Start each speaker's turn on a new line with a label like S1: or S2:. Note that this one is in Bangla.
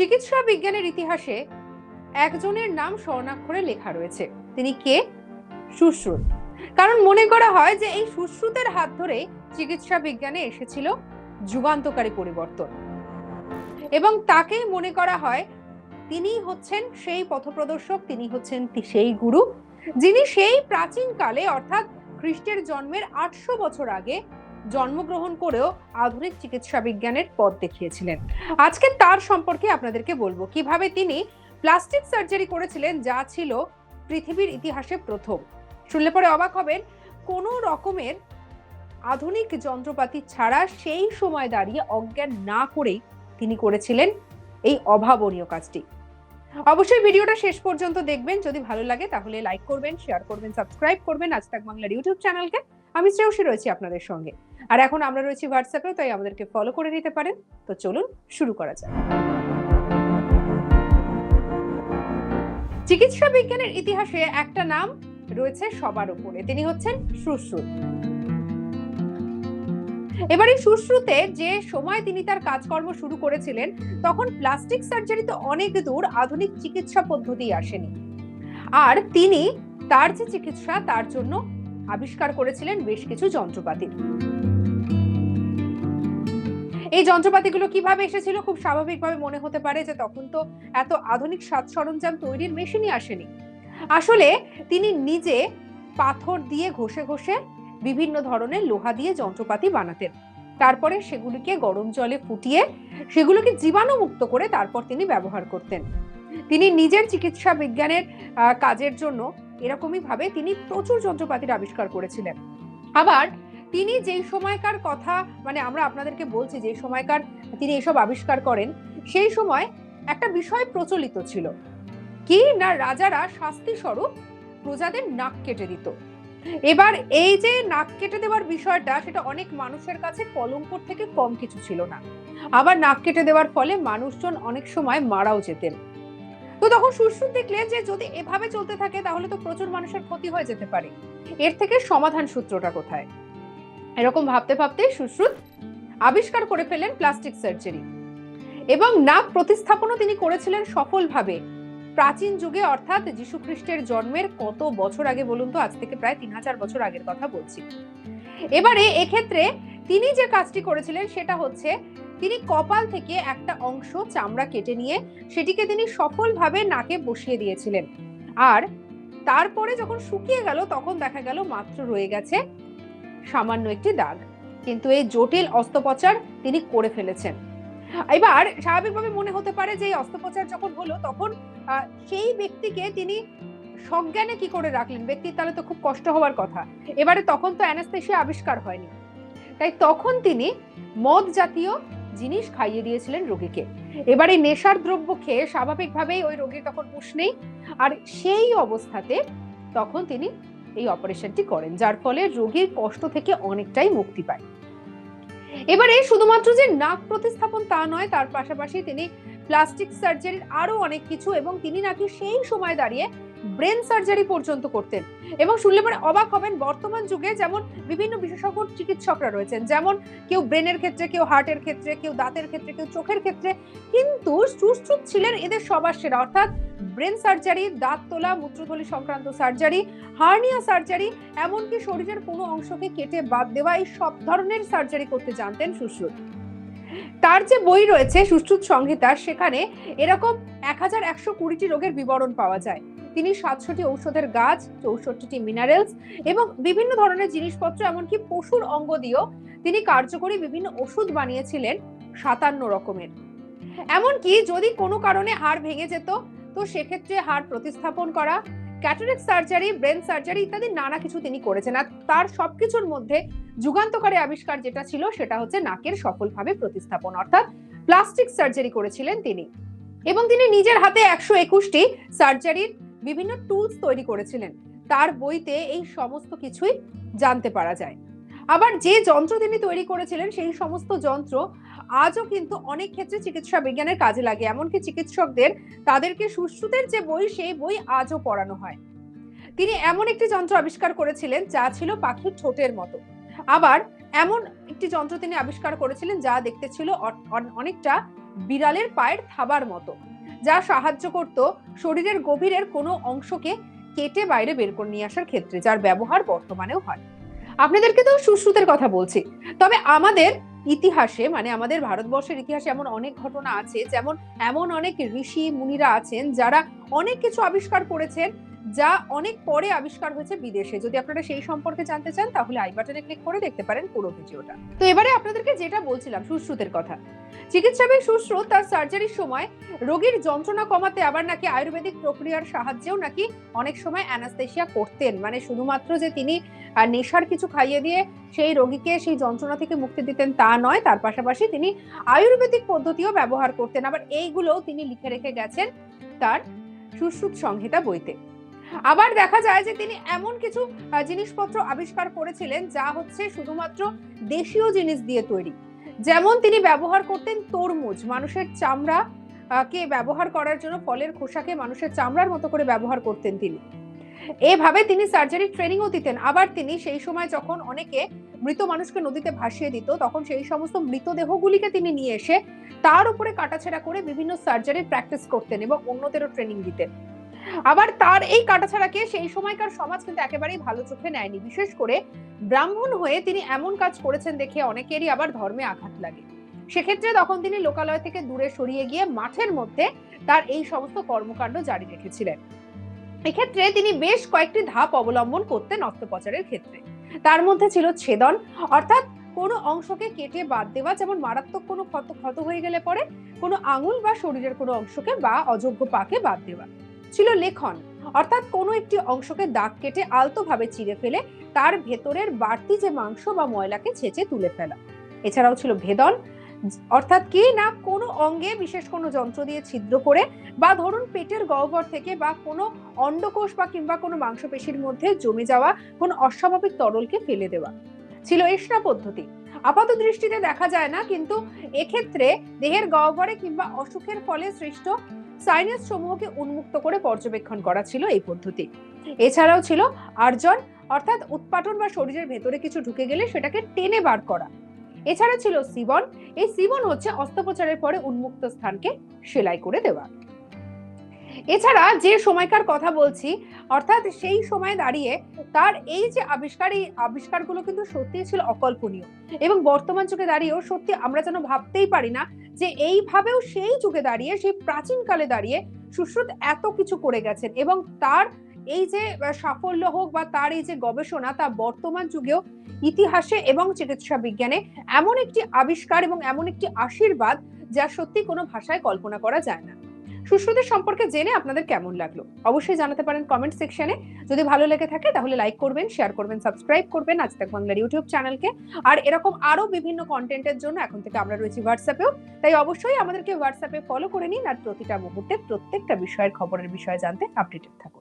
S1: চিকিৎসা বিজ্ঞানের ইতিহাসে একজনের নাম স্বর্ণাক্ষরে লেখা রয়েছে। তিনি কে? সুশ্রুত কারণ মনে করা হয় যে এই সুশ্রুতের হাত ধরে চিকিৎসা বিজ্ঞানে এসেছিল যুগান্তকারী পরিবর্তন। এবং তাকেই মনে করা হয় তিনি হচ্ছেন সেই পথপ্রদর্শক, তিনি হচ্ছেন সেই গুরু, যিনি সেই প্রাচীন কালে, অর্থাৎ খ্রিস্টের জন্মের আটশো বছর আগে জন্মগ্রহণ করেও আধুনিক চিকিৎসা বিজ্ঞানের পথ দেখিয়েছিলেন। আজকে তার সম্পর্কে আপনাদেরকে বলব, কীভাবে তিনি প্লাস্টিক সার্জারি করেছিলেন যা ছিল পৃথিবীর ইতিহাসে প্রথম। শুনলে পরে অবাক হবেন, কোনো রকমের আধুনিক যন্ত্রপাতি ছাড়া সেই সময় দাঁড়িয়ে অজ্ঞান না করেই তিনি করেছিলেন এই অভাবনীয় কাজটি। অবশ্যই ভিডিওটা শেষ পর্যন্ত দেখবেন। যদি ভালো লাগে তাহলে লাইক করবেন শেয়ার করবেন সাবস্ক্রাইব করবেন, আজ তাক বাংলার ইউটিউব চ্যানেলকে আমি শ্রেয়সী রয়েছি আপনাদের সঙ্গে। আর এখন আমরা রয়েছি হোয়াটসঅ্যাপেও তাই আমাদেরকে ফলো করে নিতে পারেন। তো চলুন, শুরু করা যাক। চিকিৎসা বিজ্ঞানের ইতিহাসে একটা নাম রয়েছে সবার উপরে তিনি হচ্ছেন সুশ্রুত এবার এই সুশ্রুতে যে সময় তিনি তার কাজকর্ম শুরু করেছিলেন, তখন প্লাস্টিক সার্জারি তো অনেক দূর, আধুনিক চিকিৎসা পদ্ধতি আসেনি। আর তিনি তার যে চিকিৎসা, তার জন্য আবিষ্কার করেছিলেন বেশ কিছু যন্ত্রপাতি। এই যন্ত্রপাতিগুলো কীভাবে এসেছিল খুব স্বাভাবিকভাবে মনে হতে পারে যে তখন তো এত আধুনিক সাজ সরঞ্জাম তৈরির মেশিনই আসেনি। আসলে তিনি নিজে পাথর দিয়ে ঘষে ঘষে বিভিন্ন ধরনের লোহা দিয়ে যন্ত্রপাতি বানাতেন। তারপরে সেগুলিকে গরম জলে ফুটিয়ে সেগুলোকে জীবাণুমুক্ত করে তারপর তিনি ব্যবহার করতেন। তিনি নিজের চিকিৎসা বিজ্ঞানের কাজের জন্য এরকমই ভাবে তিনি প্রচুর যন্ত্রপাতির আবিষ্কার করেছিলেন। আবার তিনি যেই সময়কার কথা মানে আমরা আপনাদেরকে বলছি যে সময়কার তিনি এসব আবিষ্কার করেন, সেই সময় একটা বিষয় প্রচলিত ছিল। কি না রাজারা শাস্তি স্বরূপ প্রজাদের নাক কেটে দিত। এবার এই যে নাক কেটে দেওয়ার বিষয়টা, সেটা অনেক মানুষের কাছে কলঙ্কর থেকে কম কিছু ছিল না। আবার নাক কেটে দেওয়ার ফলে মানুষজন অনেক সময় মারাও যেতেন। তো তখন সুশ্রুত দেখলেন যে যদি এভাবে চলতে থাকে, তাহলে তো প্রচুর মানুষের ক্ষতি হয়ে যেতে পারে। এর থেকে সমাধান সূত্রটা কোথায়? এরকম ভাবতে ভাবতে সুশ্রুত আবিষ্কার করে ফেলেন প্লাস্টিক সার্জারি। এবং নাক প্রতিস্থাপনও তিনি করেছিলেন সফলভাবে। প্রাচীন যুগে অর্থাৎ যীশু খ্রিস্টের জন্মের কত বছর আগে বলুন তো, আজ থেকে প্রায় তিন হাজার বছর আগের কথা বলছি। এবারে এক্ষেত্রে তিনি যে কাজটি করেছিলেন, সেটা হচ্ছে তিনি কপাল থেকে একটা অংশ চামড়া কেটে নিয়ে সেটিকে তিনি সফলভাবে নাকে বসিয়ে দিয়েছিলেন। আর তারপরে যখন শুকিয়ে গেল, তখন দেখা গেল মাত্র রয়ে গেছে সামান্য একটি দাগ। কিন্তু এই জটিল অস্ত্রোপচার তিনি করে ফেলেছেন। এবার স্বাভাবিকভাবে মনে হতে পারে যে এই অস্ত্রোপচার যখন হলো, তখন সেই ব্যক্তিকে তিনি সজ্ঞানে কি করে রাখলেন? ব্যক্তির তাহলে তো খুব কষ্ট হওয়ার কথা। এবারে তখন তো অ্যানাস্থেশিয়া আবিষ্কার হয়নি। তাই তখন তিনি মদ জাতীয় জিনিস খাইয়ে দিয়েছিলেন রোগীকে। এবারে নেশার দ্রব্য খেয়ে স্বাভাবিকভাবেই ওই রোগীর তখন হুঁশ নেই। আর সেই অবস্থাতে তখন তিনি এই অপারেশনটি করেন, যার ফলে রোগীর কষ্ট থেকে অনেকটাই মুক্তি পায়। এবারে শুধুমাত্র যে নাক প্রতিস্থাপন তা নয়, তার পাশাপাশি তিনি প্লাস্টিক সার্জারির আরও অনেক কিছু এবং তিনি নাকি সেই সময় দাঁড়িয়ে ব্রেন সার্জারি পর্যন্ত করতেন। এবং শুনলে পরে অবাক হবেন, বর্তমান যুগে যেমন বিভিন্ন বিশেষজ্ঞ চিকিৎসকরা রয়েছেন, যেমন কেউ ব্রেনের ক্ষেত্রে, কেউ হার্টের ক্ষেত্রে, কেউ দাঁতের ক্ষেত্রে, কেউ চোখের ক্ষেত্রে, কিন্তু সুশ্রুত ছিলেন এদের সবার সেরা। অর্থাৎ ব্রেন সার্জারি, দাঁত তোলা মূত্রথলি সংক্রান্ত সার্জারি, হার্নিয়া সার্জারি, এমনকি শরীরের কোনো অংশকে কেটে বাদ দেওয়া, এই সব ধরনের সার্জারি করতে জানতেন সুশ্রুত। তার যে বই রয়েছে সুশ্রুত সংহিতা, সেখানে এরকম এক হাজার একশো কুড়িটি রোগের বিবরণ পাওয়া যায়। তিনি সাতশোটি ঔষধের গাছ, চৌষট্টিটি মিনারেলস এবং বিভিন্ন ধরনের জিনিসপত্র, এমনকি পশুর অঙ্গ দিয়েও তিনি কার্যকরী বিভিন্ন ওষুধ বানিয়েছিলেন সাতান্ন রকমের। এমনকি যদি কোনো কারণে হাড় ভেঙে যেত, তো সেক্ষেত্রে হাড় প্রতিস্থাপন করা ক্যাটারেক্ট সার্জারি ব্রেন সার্জারি ইত্যাদি নানা কিছু তিনি করেছেন। আর তার সবকিছুর মধ্যে যুগান্তকারী আবিষ্কার যেটা ছিল, সেটা হচ্ছে নাকের সফলভাবে প্রতিস্থাপন, অর্থাৎ প্লাস্টিক সার্জারি করেছিলেন তিনি। এবং তিনি নিজের হাতে একশো একুশটি সার্জারির বিভিন্ন টুলস তৈরি করেছিলেন। তার বইতে এই সমস্ত কিছুই জানতে পারা যায়। আবার যে যন্ত্র তিনি তৈরি করেছিলেন, সেই সমস্ত যন্ত্র আজও কিন্তু অনেক ক্ষেত্রে চিকিৎসা বিজ্ঞানের কাজে লাগে। এমনকি চিকিৎসকদের, তাদেরকে সুশ্রুতের যে বই, সেই বই আজও পড়ানো হয়। তিনি এমন একটি যন্ত্র আবিষ্কার করেছিলেন, যা ছিল পাখির ঠোঁটের মতো। আবার এমন একটি যন্ত্র তিনি আবিষ্কার করেছিলেন, যা দেখতে ছিল অনেকটা বিড়ালের পায়ের থাবার মতো, যা সাহায্য করত শরীরের গভীরের কোনো অংশকে কেটে বাইরে বের করে নিয়ে আসার ক্ষেত্রে, যার ব্যবহার বর্তমানেও হয়। আপনাদেরকে তো সুশ্রুতের কথা বলছি, তবে আমাদের ইতিহাসে মানে আমাদের ভারতবর্ষের ইতিহাসে এমন অনেক ঘটনা আছে, যেমন এমন অনেক ঋষি, মুনিরা আছেন যারা অনেক কিছু আবিষ্কার করেছেন যা অনেক পরে আবিষ্কার হয়েছে বিদেশে। যদি আপনারা সেই সম্পর্কে জানতে চান, তাহলে আই বাটনে ক্লিক করে দেখতে পারেন পুরো ভিডিওটা। তো এবারে আপনাদেরকে যেটা বলছিলাম, সুশ্রুতের কথা। চিকিৎসাবিদ সুশ্রুত তার সার্জারির সময় রোগীর যন্ত্রণা কমাতে আবার নাকি আয়ুর্বেদিক প্রক্রিয়ার সাহায্যেও নাকি অনেক সময় অ্যানাস্থেশিয়া করতেন। মানে শুধুমাত্র যে তিনি নেশার কিছু খাইয়ে দিয়ে সেই রোগীকে সেই যন্ত্রণা থেকে মুক্তি দিতেন তা নয়, তার পাশাপাশি তিনি আয়ুর্বেদিক পদ্ধতিও ব্যবহার করতেন। আবার এইগুলোও তিনি লিখে রেখে গেছেন তার সুশ্রুত সংহিতা বইতে। আবার দেখা যায় যে তিনি এমন কিছু জিনিসপত্র আবিষ্কার করেছিলেন যা হচ্ছে শুধুমাত্র দেশীয় জিনিস দিয়ে তৈরি। যেমন তিনি ব্যবহার করতেন তরমুজ, মানুষের চামড়া কে ব্যবহার করার জন্য ফলের খোসাকে মানুষের চামড়ার মতো করে ব্যবহার করতেন তিনি। এভাবে তিনি সার্জারি ট্রেনিংও দিতেন। আবার তিনি সেই সময় যখন অনেকে মৃত মানুষকে নদীতে ভাসিয়ে দিত, তখন সেই সমস্ত মৃতদেহগুলিকে তিনি নিয়ে এসে তার উপরে কাটাছেড়া করে বিভিন্ন সার্জারি প্র্যাকটিস করতেন এবং অন্যদেরও ট্রেনিং দিতেন। আবার তার এই কাটাছাড়াকে সেই সময়কার সমাজ কিন্তু একেবারেই ভালো চোখে নেয়নি। বিশেষ করে ব্রাহ্মণ হয়ে তিনি এমন কাজ করেছেন দেখে অনেকেরই আবার ধর্মে আঘাত লাগে। সেক্ষেত্রে তখন তিনি লোকালয় থেকে দূরে সরিয়ে গিয়ে মাঠের মধ্যে তার এই সমস্ত কর্মকাণ্ড জারি রেখেছিলেন। এক্ষেত্রে তিনি বেশ কয়েকটি ধাপ অবলম্বন করতেন অস্ত্রোপচারের ক্ষেত্রে। তার মধ্যে ছিল ছেদন, অর্থাৎ কোনো অংশকে কেটে বাদ দেওয়া, যেমন মারাত্মক কোনো ক্ষত ক্ষত হয়ে গেলে পরে, কোনো আঙুল বা শরীরের কোনো অংশকে বা অযোগ্য পাকে বাদ দেওয়া। ছিল লেখন। অর্থাৎ কোনো একটি অংশকে দাগ কেটে আলতোভাবে চিড়ে ফেলে তার ভেতরের বাড়তি যে মাংস বা ময়লাকে ছেঁচে তুলে ফেলা। এছাড়াও ছিল ভেদন, অর্থাৎ কি না কোনো অঙ্গে বিশেষ কোনো যন্ত্র দিয়ে ছিদ্র করে বা ধরুন পেটের গহ্বর থেকে বা কোনো অন্ডকোষ বা কিংবা কোনো মাংসপেশির মধ্যে জমে যাওয়া কোনো অস্বাভাবিক তরলকে ফেলে দেওয়া। ছিল এসনা পদ্ধতি। আপাত দৃষ্টিতে দেখা যায় না, কিন্তু এক্ষেত্রে দেহের গহ্বরে কিংবা অসুখের ফলে সৃষ্ট সাইনাস সমূহকে উন্মুক্ত করে পর্যবেক্ষণ করা ছিল এই পদ্ধতি। এছাড়াও ছিল আর্জন অর্থাৎ উৎপাটন বা শরীরের ভেতরে কিছু ঢুকে গেলে সেটাকে টেনে বার করা। এছাড়া ছিল সিবন এই সিবন হচ্ছে অস্ত্রোপচারের পরে উন্মুক্ত স্থানকে সেলাই করে দেওয়া। এছাড়া যে সময়কার কথা বলছি, অর্থাৎ সেই সময় দাঁড়িয়ে তার এই যে আবিষ্কার, এই আবিষ্কারগুলো কিন্তু সত্যিই ছিল অকল্পনীয়। এবং বর্তমান যুগে দাঁড়িয়েও সত্যি আমরা যেন ভাবতেই পারি না যে এইভাবেও সেই যুগে দাঁড়িয়ে, সেই প্রাচীন কালে দাঁড়িয়ে সুশ্রুত এত কিছু করে গেছেন এবং তার এই যে সাফল্য হোক বা তার এই যে গবেষণা তা বর্তমান যুগেও ইতিহাসে এবং চিকিৎসা বিজ্ঞানে এমন একটি আবিষ্কার এবং এমন একটি আশীর্বাদ যা সত্যি কোনো ভাষায় কল্পনা করা যায় না। সুশ্রুতের সম্পর্কে জেনে আপনাদের কেমন লাগল? অবশ্যই জানাতে পারেন কমেন্ট সেকশনে যদি ভালো লেগে থাকে, তাহলে লাইক করবেন শেয়ার করবেন সাবস্ক্রাইব করবেন আজ তাক বাংলার ইউটিউব চ্যানেলকে আর এরকম আরও বিভিন্ন কন্টেন্টের জন্য এখন থেকে আমরা রয়েছি হোয়াটসঅ্যাপেও তাই অবশ্যই আমাদেরকে হোয়াটসঅ্যাপে ফলো করে নিন। আর প্রতিটা মুহূর্তে প্রত্যেকটা বিষয়ের খবরের বিষয়ে জানতে আপডেটেড থাকুন।